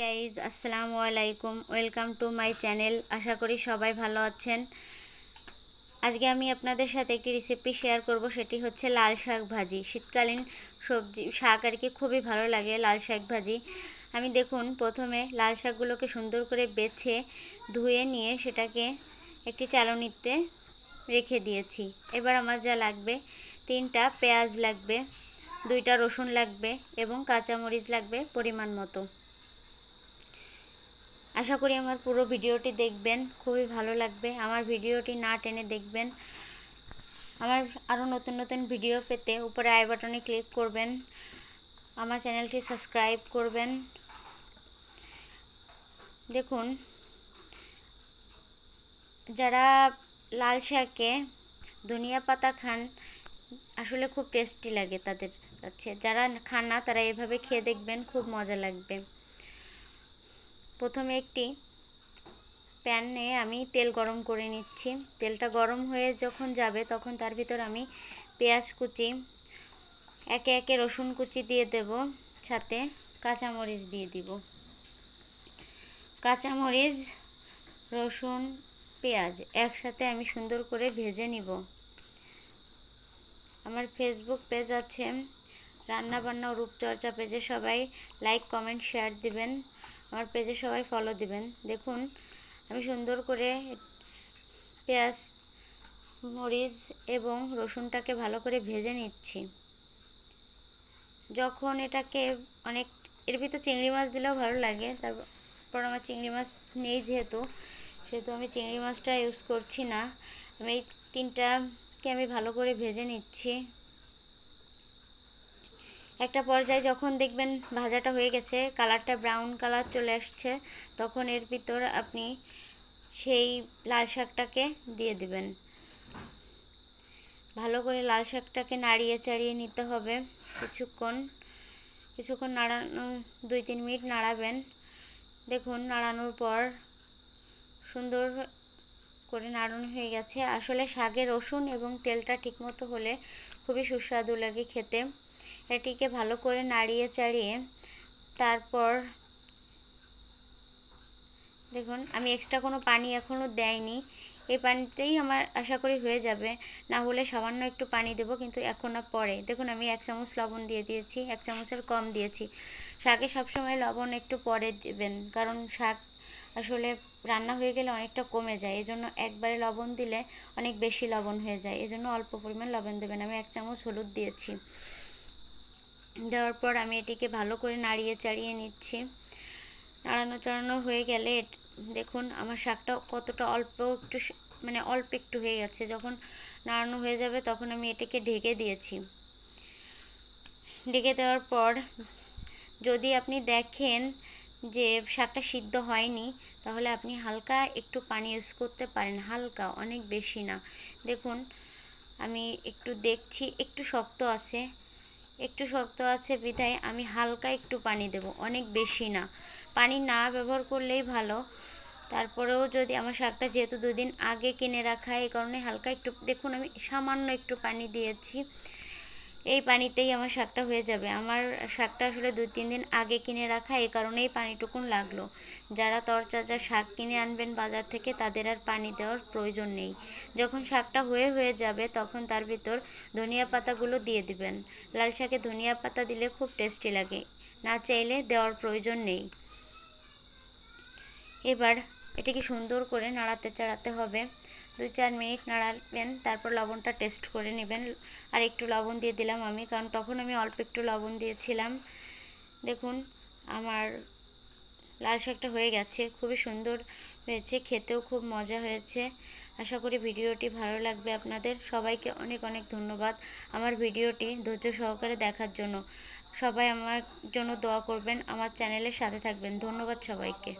Guys আসসালামু আলাইকুম। Welcome to my channel আশা করি সবাই ভালো আছেন। আজকে আমি আপনাদের সাথে একটি রেসিপি শেয়ার করব, সেটি হচ্ছে লাল শাক ভাজি। শীতকালীন সবজি, শাক আর কি খুবই ভালো লাগে লাল শাক ভাজি। আমি দেখুন, প্রথমে লাল শাকগুলোকে সুন্দর করে বেছে, ধুয়ে নিয়ে সেটাকে একটি চালনিতে রেখে দিয়েছি। এবার আমার যা লাগবে, তিনটা পেঁয়াজ লাগবে, দুইটা রসুন লাগবে এবং কাঁচামরিচ লাগবে পরিমাণ মতো। আশা করি আমার পুরো ভিডিওটি দেখবেন, খুবই ভালো লাগবে। আমার ভিডিওটি না টেনে দেখবেন। আমার আরও নতুন নতুন ভিডিও পেতে উপরে আই বাটনে ক্লিক করবেন। আমার চ্যানেলটি সাবস্ক্রাইব করবেন। দেখুন, যারা লাল শাকে ধনিয়া পাতা খান, আসলে খুব টেস্টি লাগে তাদের কাছে। যারা খান না, তারা এভাবে খেয়ে দেখবেন, খুব মজা লাগবে। প্রথমে একটি প্যানে আমি তেল গরম করে নিচ্ছি। তেলটা গরম হয়ে যখন যাবে তখন তার ভিতর আমি পেঁয়াজ কুচি, একে একে রসুন কুচি দিয়ে দেব, সাথে কাঁচামরিচ দিয়ে দিব। কাঁচামরিচ, রসুন, পেঁয়াজ একসাথে আমি সুন্দর করে ভেজে নিব। আমার ফেসবুক পেজ আছে, রান্নাবান্না রূপচর্চা পেজে সবাই লাইক কমেন্ট শেয়ার দিবেন। আমার পেজে সবাই ফলো দিবেন। দেখুন, আমি সুন্দর করে পেঁয়াজ, মরিচ এবং রসুনটাকে ভালো করে ভেজে নিচ্ছি। যখন এটাকে অনেক, এর ভিতর চিংড়ি মাছ দিলেও ভালো লাগে, তারপর আমার চিংড়ি মাছ নেই যেহেতু, সেহেতু আমি চিংড়ি মাছটা ইউজ করছি না। আমি এই তিনটাকে আমি ভালো করে ভেজে নিচ্ছি। একটা পর্যায়ে যখন দেখবেন ভাজাটা হয়ে গেছে, কালারটা ব্রাউন কালার চলে আসছে, তখন এর ভিতর আপনি সেই লাল শাকটাকে দিয়ে দিবেন। ভালো করে লাল শাকটাকে নাড়িয়ে চাড়িয়ে নিতে হবে। কিছুক্ষণ কিছুক্ষণ নাড়ানো, দুই তিন মিনিট নাড়াবেন। দেখুন, নাড়ানোর পর সুন্দর করে নাড়ানো হয়ে গেছে। আসলে শাকে রসুন এবং তেলটা ঠিকমতো হলে খুবই সুস্বাদু লাগে খেতে। এটিকে ভালো করে নাড়িয়ে চাড়িয়ে তারপর দেখুন, আমি এক্সট্রা কোনো পানি এখনও দেয়নি। এই পানিতেই আমার আশা করি হয়ে যাবে। না হলে সামান্য একটু পানি দেবো, কিন্তু এখন না পরে। দেখুন, আমি এক চামচ লবণ দিয়ে দিয়েছি, এক চামচের কম দিয়েছি। শাকে সবসময় লবণ একটু পরে দেবেন, কারণ শাক আসলে রান্না হয়ে গেলে অনেকটা কমে যায়। এজন্য একবারে লবণ দিলে অনেক বেশি লবণ হয়ে যায়। এজন্য অল্প পরিমাণ লবণ দেবেন। আমি এক চামচ হলুদ দিয়েছি। দেওয়ার পর আমি এটিকে ভালো করে নাড়িয়ে চাড়িয়ে নিচ্ছি। নাড়ানো চাড়ানো হয়ে গেলে দেখুন আমার শাকটা কতটা অল্প একটু মানে অল্প একটু হয়ে গেছে। যখন নাড়ানো হয়ে যাবে তখন আমি এটিকে ঢেকে দিয়েছি। ঢেকে দেওয়ার পর যদি আপনি দেখেন যে শাকটা সিদ্ধ হয়নি, তাহলে আপনি হালকা একটু পানি ইউজ করতে পারেন। হালকা, অনেক বেশি না। দেখুন, আমি একটু দেখছি, একটু শক্ত আছে। একটু শক্ত আছে, বিধায় আমি হালকা একটু পানি দেব, অনেক বেশি না। পানি না ব্যবহার করলেই ভালো। তারপরেও যদি আমার শাকটা যেহেতু দুদিন আগে কিনে রাখা, এই কারণে হালকা একটু, দেখুন আমি সামান্য একটু পানি দিয়েছি। এই পানিতেই আমার শাকটা হয়ে যাবে। আমার শাকটা আসলে দুই, তিন দিন আগে কিনে রাখা এই কারণেই পানিটুকুন লাগল। যারা তরচাজা শাক কিনে আনবেন বাজার থেকে, তাদের আর পানি দেওয়ার প্রয়োজন নেই। যখন শাকটা হয়ে হয়ে যাবে, তখন তার ভিতর ধনিয়া পাতাগুলো দিয়ে দিবেন। লাল শাকে ধনিয়া পাতা দিলে খুব টেস্টি লাগে। না চাইলে দেওয়ার প্রয়োজন নেই। এবার এটাকে সুন্দর করে নাড়াতে চাড়াতে হবে। দুই চার মিনিট নাড়াবেন, তারপর লবণটা টেস্ট করে নেবেন। আর একটু লবণ দিয়ে দিলাম আমি, কারণ তখন আমি অল্প একটু লবণ দিয়েছিলাম। দেখুন, আমার লাল শাকটা হয়ে গেছে, খুবই সুন্দর হয়েছে, খেতেও খুব মজা হয়েছে। আশা করি ভিডিওটি ভালো লাগবে আপনাদের। সবাইকে অনেক অনেক ধন্যবাদ আমার ভিডিওটি ধৈর্য সহকারে দেখার জন্য। সবাই আমার জন্য দোয়া করবেন, আমার চ্যানেলের সাথে থাকবেন। ধন্যবাদ সবাইকে।